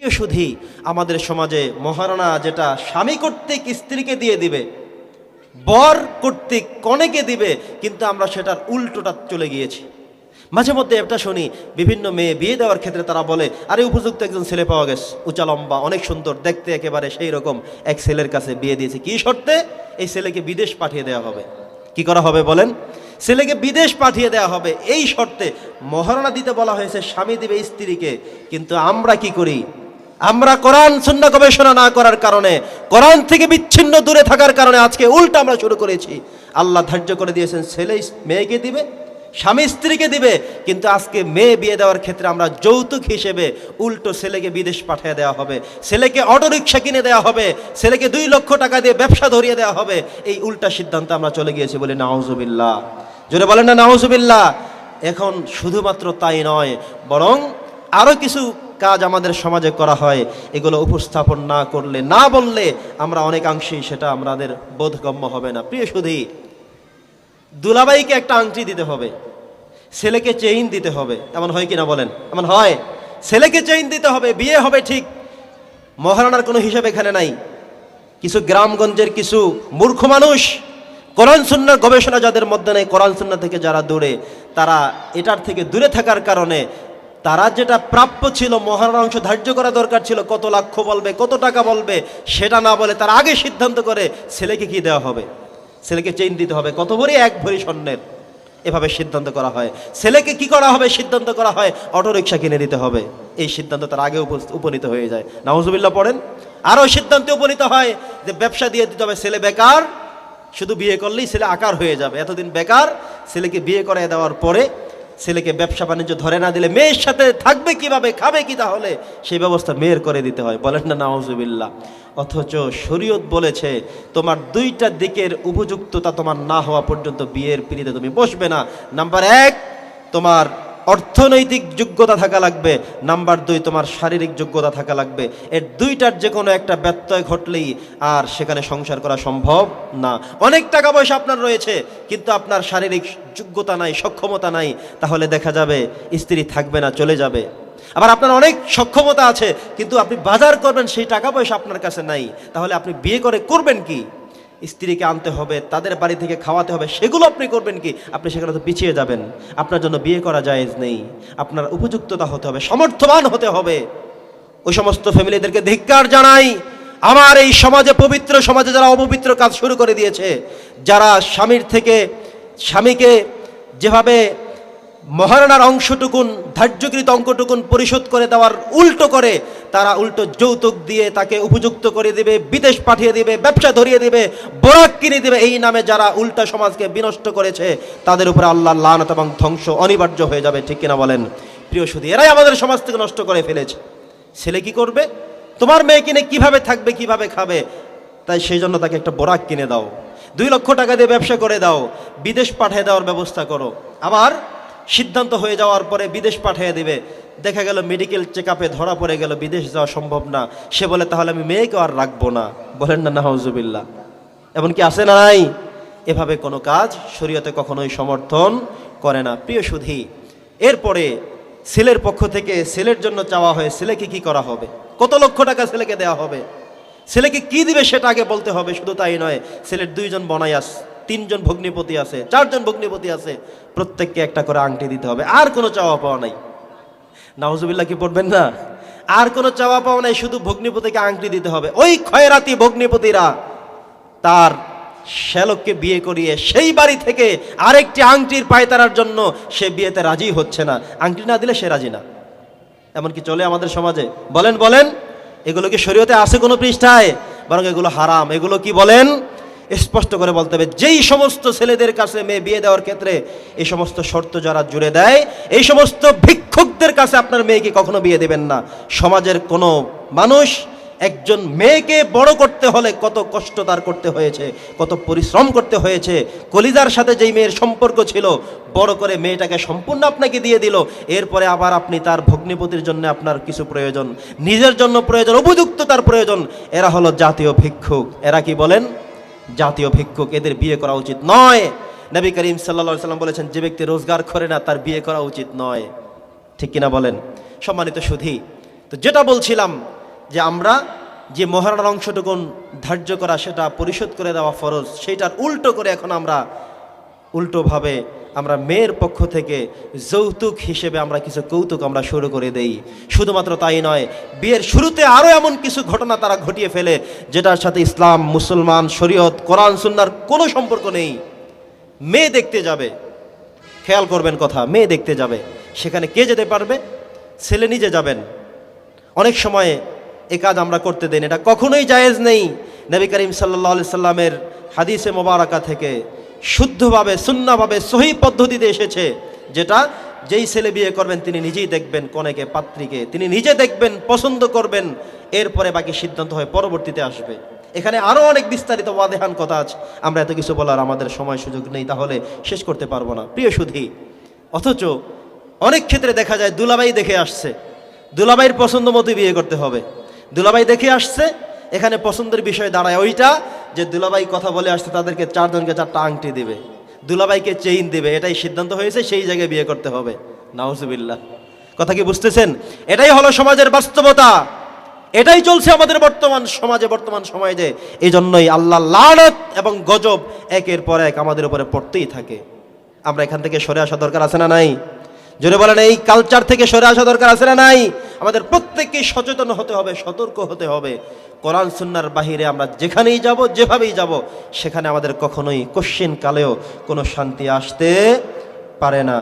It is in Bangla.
প্রিয় সুধী, আমাদের সমাজে মহারণা যেটা স্বামী কর্তৃক স্ত্রীকে দিয়ে দিবে, বর কর্তৃক কনেকে দিবে, কিন্তু আমরা সেটার উল্টোটা চলে গিয়েছি। মাঝে মধ্যে একটা শুনি, বিভিন্ন মেয়ে বিয়ে দেওয়ার ক্ষেত্রে তারা বলে, আরে, উপযুক্ত একজন ছেলে পাওয়া গেছে, উঁচা লম্বা, অনেক সুন্দর, দেখতে একেবারে সেই রকম। এক ছেলের কাছে বিয়ে দিয়েছে। কি শর্তে? এই ছেলেকে বিদেশ পাঠিয়ে দেওয়া হবে। কি করা হবে বলেন? ছেলেকে বিদেশ পাঠিয়ে দেওয়া হবে। এই শর্তে মহারণা দিতে বলা হয়েছে, স্বামী দিবে স্ত্রীকে, কিন্তু আমরা কি করি? আমরা কোরআন শূন্য গবেষণা না করার কারণে, কোরআন থেকে বিচ্ছিন্ন দূরে থাকার কারণে আজকে উল্টা আমরা শুরু করেছি। আল্লাহ ধার্য করে দিয়েছেন, ছেলে মেয়েকে দিবে, স্বামী স্ত্রীকে দিবে, কিন্তু আজকে মেয়ে বিয়ে দেওয়ার ক্ষেত্রে আমরা যৌতুক হিসেবে উল্টো ছেলেকে বিদেশ পাঠিয়ে দেওয়া হবে, ছেলেকে অটোরিকশা কিনে দেওয়া হবে, ছেলেকে দুই লক্ষ টাকা দিয়ে ব্যবসা ধরিয়ে দেওয়া হবে, এই উল্টা সিদ্ধান্তে আমরা চলে গিয়েছি বলে নাউজুবিল্লাহ। জোরে বলেন না, নাউজুবিল্লাহ। এখন শুধুমাত্র তাই নয়, বরং আরও কিছু কাজ আমাদের সমাজে করা হয়, এগুলো উপস্থাপন না করলে, না বললে আমরা অনেকাংশেই সেটা আমাদের বোধগম্য হবে না। প্রিয় সুধী দুলাবাইকে একটা আংটি দিতে হবে, ছেলেকে চেইন দিতে হবে, এমন হয় কিনা বলেন? এমন হয়? ছেলেকে চেইন দিতে হবে, বিয়ে হবে ঠিক। মহারানার কোনো হিসাব এখানে নাই। কিছু গ্রামগঞ্জের কিছু মূর্খ মানুষ, কোরআন সুন্নার গবেষণা যাদের মধ্যে নেই, কোরআন সুন্না থেকে যারা দূরে, তারা এটার থেকে দূরে থাকার কারণে তারা যেটা প্রাপ্য ছিল মহারানার অংশ ধার্য করা দরকার ছিল, কত লাক্ষ বলবে, কত টাকা বলবে, সেটা না বলে তার আগে সিদ্ধান্ত করে ছেলেকে কি দেওয়া হবে? ছেলেকে চেইন দিতে হবে। কত ভরি? এক ভরি স্বর্ণের। এভাবে সিদ্ধান্ত করা হয়। ছেলেকে কি করা হবে? সিদ্ধান্ত করা হয়, অটোরিকশা কিনে দিতে হবে। এই সিদ্ধান্ত তার আগে উপ- উপনীত হয়ে যায়। নাউজুবিল্লাহ পড়েন, আরও সিদ্ধান্তে উপনীত হয় যে ব্যবসা দিয়ে দিতে হবে, ছেলে বেকার, শুধু বিয়ে করলেই ছেলে আকার হয়ে যাবে। এতদিন বেকার, ছেলেকে বিয়ে করায় দেওয়ার পরে ছেলেকে ব্যবসা বাণিজ্য ধরে না দিলে মেয়ের সাথে থাকবে কীভাবে, খাবে কি তাহলে? সেই ব্যবস্থা মেয়ের করে দিতে হয়। বলেন না নাওজুবিল্লা অথচ শরীয়ত বলেছে, তোমার দুইটা দিকের উপযুক্ততা তোমার না হওয়া পর্যন্ত বিয়ের পিড়িতে তুমি বসবে না। নাম্বার এক, তোমার অর্থনৈতিক যোগ্যতা থাকা লাগবে, নাম্বার দুই তোমার শারীরিক যোগ্যতা থাকা লাগবে। এর দুইটার যে কোনো একটা ব্যত্যয় ঘটলেই আর সেখানে সংসার করা সম্ভব না। অনেক টাকা পয়সা আপনার রয়েছে, কিন্তু আপনার শারীরিক যোগ্যতা নাই, সক্ষমতা নাই, তাহলে দেখা যাবে স্ত্রী থাকবে না, চলে যাবে। আবার আপনার অনেক সক্ষমতা আছে, কিন্তু আপনি বাজার করবেন, সেই টাকা পয়সা আপনার কাছে নাই, তাহলে আপনি বিয়ে করে করবেন কি? স্ত্রীকে আনতে হবে, তাদের বাড়ি থেকে খাওয়াতে হবে, সেগুলো আপনি করবেন কি? আপনি সেখানে তো পিছিয়ে যাবেন। আপনার জন্য বিয়ে করা জায়েজ নেই। আপনার উপযুক্ততা হতে হবে, সমর্থবান হতে হবে। ওই সমস্ত ফ্যামিলিদেরকে ধিক্কার জানাই। আমার এই সমাজে পবিত্র সমাজে যারা অপবিত্র কাজ শুরু করে দিয়েছে, যারা স্বামীর থেকে স্বামীকে যেভাবে মহারণার অংশটুকুন, ধার্যকৃত অঙ্কটুকুন পরিশোধ করে দেওয়ার উল্টো করে তারা উল্টো যৌতুক দিয়ে তাকে উপযুক্ত করে দিবে, বিদেশ পাঠিয়ে দিবে, ব্যবসা ধরিয়ে দিবে, বোরাক কিনে দিবে। এই নামে যারা উল্টা সমাজকে বিনষ্ট করেছে, তাদের উপরে আল্লাহ লানত এবং ধ্বংস অনিবার্য হয়ে যাবে, ঠিক কিনা বলেন? প্রিয় সুদী এরাই আমাদের সমাজ থেকে নষ্ট করে ফেলেছে। ছেলে কি করবে? তোমার মেয়ে কিনে কীভাবে থাকবে, কীভাবে খাবে? তাই সেই জন্য তাকে একটা বোরাক কিনে দাও। দুই লক্ষ টাকা দিয়ে ব্যবসা করে দাও, বিদেশ পাঠিয়ে দেওয়ার ব্যবস্থা করো। আবার সিদ্ধান্ত হয়ে যাওয়ার পরে বিদেশ পাঠিয়ে দিবে। দেখা গেল মেডিকেল চেক ধরা পড়ে গেল, বিদেশ যাওয়া সম্ভব না। সে বলে, তাহলে আমি মেয়েকে আর রাখব না। বলেন না নাহজুবিল্লা এমনকি আছে না নাই? এভাবে কোনো কাজ শরীয়তে কখনোই সমর্থন করে না। প্রিয় সুধি, এরপরে ছেলের পক্ষ থেকে ছেলের জন্য চাওয়া হয় ছেলেকে কি করা হবে? কত লক্ষ টাকা ছেলেকে দেওয়া হবে? ছেলেকে কি দিবে সেটা আগে বলতে হবে। শুধু তাই নয়, ছেলের দুইজন বনাই আস তিনজন ভগ্নিপতি আছে, চারজন ভগ্নিপতি আছে, প্রত্যেককে একটা করে আংটি দিতে হবে। আর কোনো চাওয়া পাওয়া নাই। নাহজুবিল্লাহ কি পড়বেন না? আর কোনো চাওয়া পাওয়া নাই, শুধু ভগ্নিপতিকে আংটি দিতে হবে। ওই খয়রাতি ভগ্নিপতিরা তার শ্যালককে বিয়ে করিয়ে সেই বাড়ি থেকে আরেকটি আংটির পায়তারার জন্য সে বিয়েতে রাজি হচ্ছে না। আংটি না দিলে সে রাজি না। এমনকি চলে আমাদের সমাজে? বলেন বলেন, এগুলো কি শরীয়তে আছে কোনো পৃষ্ঠায়? বরং এগুলো হারাম। এগুলো কি বলেন? স্পষ্ট করে বলতে হবে, যেই সমস্ত ছেলেদের কাছে মেয়ে বিয়ে দেওয়ার ক্ষেত্রে এই সমস্ত শর্ত যারা জুড়ে দেয়, এই সমস্ত ভিক্ষুকদের কাছে আপনার মেয়েকে কখনো বিয়ে দেবেন না। সমাজের কোনো মানুষ একজন মেয়েকে বড় করতে হলে কত কষ্ট তার করতে হয়েছে, কত পরিশ্রম করতে হয়েছে, কলিজার সাথে যেই মেয়ের সম্পর্ক ছিল, বড় করে মেয়েটাকে সম্পূর্ণ আপনাকে দিয়ে দিল, এরপরে আবার আপনি তার ভগ্নিপতির জন্য আপনার কিছু প্রয়োজন, নিজের জন্য প্রয়োজন উপযুক্ত তার প্রয়োজন, এরা হলো জাতীয় ভিক্ষুক। এরা কি বলেন? জাতীয় ভিক্ষুক, এদের বিয়ে করা উচিত নয়। নবী করিম সাল্লা সাল্লাম বলেছেন, যে ব্যক্তি রোজগার করে না, তার বিয়ে করা উচিত নয়। ঠিক কিনা বলেন? সম্মানিত সুধী, তো যেটা বলছিলাম যে আমরা যে মহারণার অংশটুকুন ধার্য করা, সেটা পরিশোধ করে দেওয়া ফরজ, সেইটার উল্টো করে এখন আমরা উল্টোভাবে আমরা মেয়ের পক্ষ থেকে যৌতুক হিসেবে আমরা কিছু কৌতুক আমরা শুরু করে দেই। শুধুমাত্র তাই নয়, বিয়ের শুরুতে আরও এমন কিছু ঘটনা তারা ঘটিয়ে ফেলে, যেটার সাথে ইসলাম, মুসলমান, শরীয়ত, কোরআন, সুন্নার কোনো সম্পর্ক নেই। মেয়ে দেখতে যাবে। খেয়াল করবেন কথা, মেয়ে দেখতে যাবে। সেখানে কে যেতে পারবে? ছেলে নিজে যাবেন। অনেক সময়ে এ কাজ আমরা করতে দেন এটা কখনোই জায়েজ নেই। নবী করিম সাল্লাহ আলি সাল্লামের হাদিসে মোবারকা থেকে শুদ্ধভাবে, সুন্নাভাবে, সহি পদ্ধতিতে এসেছে, যেটা যেই ছেলে বিয়ে করবেন, তিনি নিজেই দেখবেন কনেকে, পাত্রীকে, তিনি নিজে দেখবেন, পছন্দ করবেন, এরপরে বাকি সিদ্ধান্ত হয়, পরবর্তীতে আসবে। এখানে আরও অনেক বিস্তারিত ওয়াদেহান কথা আছে, আমরা এত কিছু বলার আমাদের সময় সুযোগ নেই, তাহলে শেষ করতে পারব না। প্রিয় সুধী, অথচ অনেক ক্ষেত্রে দেখা যায় দুলাবাই দেখে আসছে দুলাবাইয়ের পছন্দ মতো বিয়ে করতে হবে। দুলাবাই দেখে আসছে এখানে পছন্দের বিষয় দাঁড়ায় ওইটা, যে দুলাবাই কথা বলে আসছে, তাদেরকে চারজনকে চারটা আংটি দিবে। দুলাবাইকে চেইন দিবে। এটাই সিদ্ধান্ত হয়েছে, সেই জায়গায় বিয়ে করতে হবে। নাউজুবিল্লাহ। কথা কি বুঝতেছেন? এটাই হলো সমাজের বাস্তবতা। এটাই চলছে আমাদের বর্তমান সমাজে বর্তমান সমাজে। এই জন্যই আল্লাহ লানত এবং গজব একের পর এক আমাদের উপরে পড়তেই থাকে। আমরা এখান থেকে সরে আসা দরকার আছে না নাই? জোরে বলেন, এই কালচার থেকে সরে আসা দরকার আছে না নাই? আমাদের প্রত্যেককে সচেতন হতে হবে, সতর্ক হতে হবে। কোরআন সুন্নার বাহিরে আমরা যেখানেই যাব, যেভাবেই যাব, সেখানে আমাদের কখনোই কোশ্চিন কালেও কোনো শান্তি আসতে পারে না।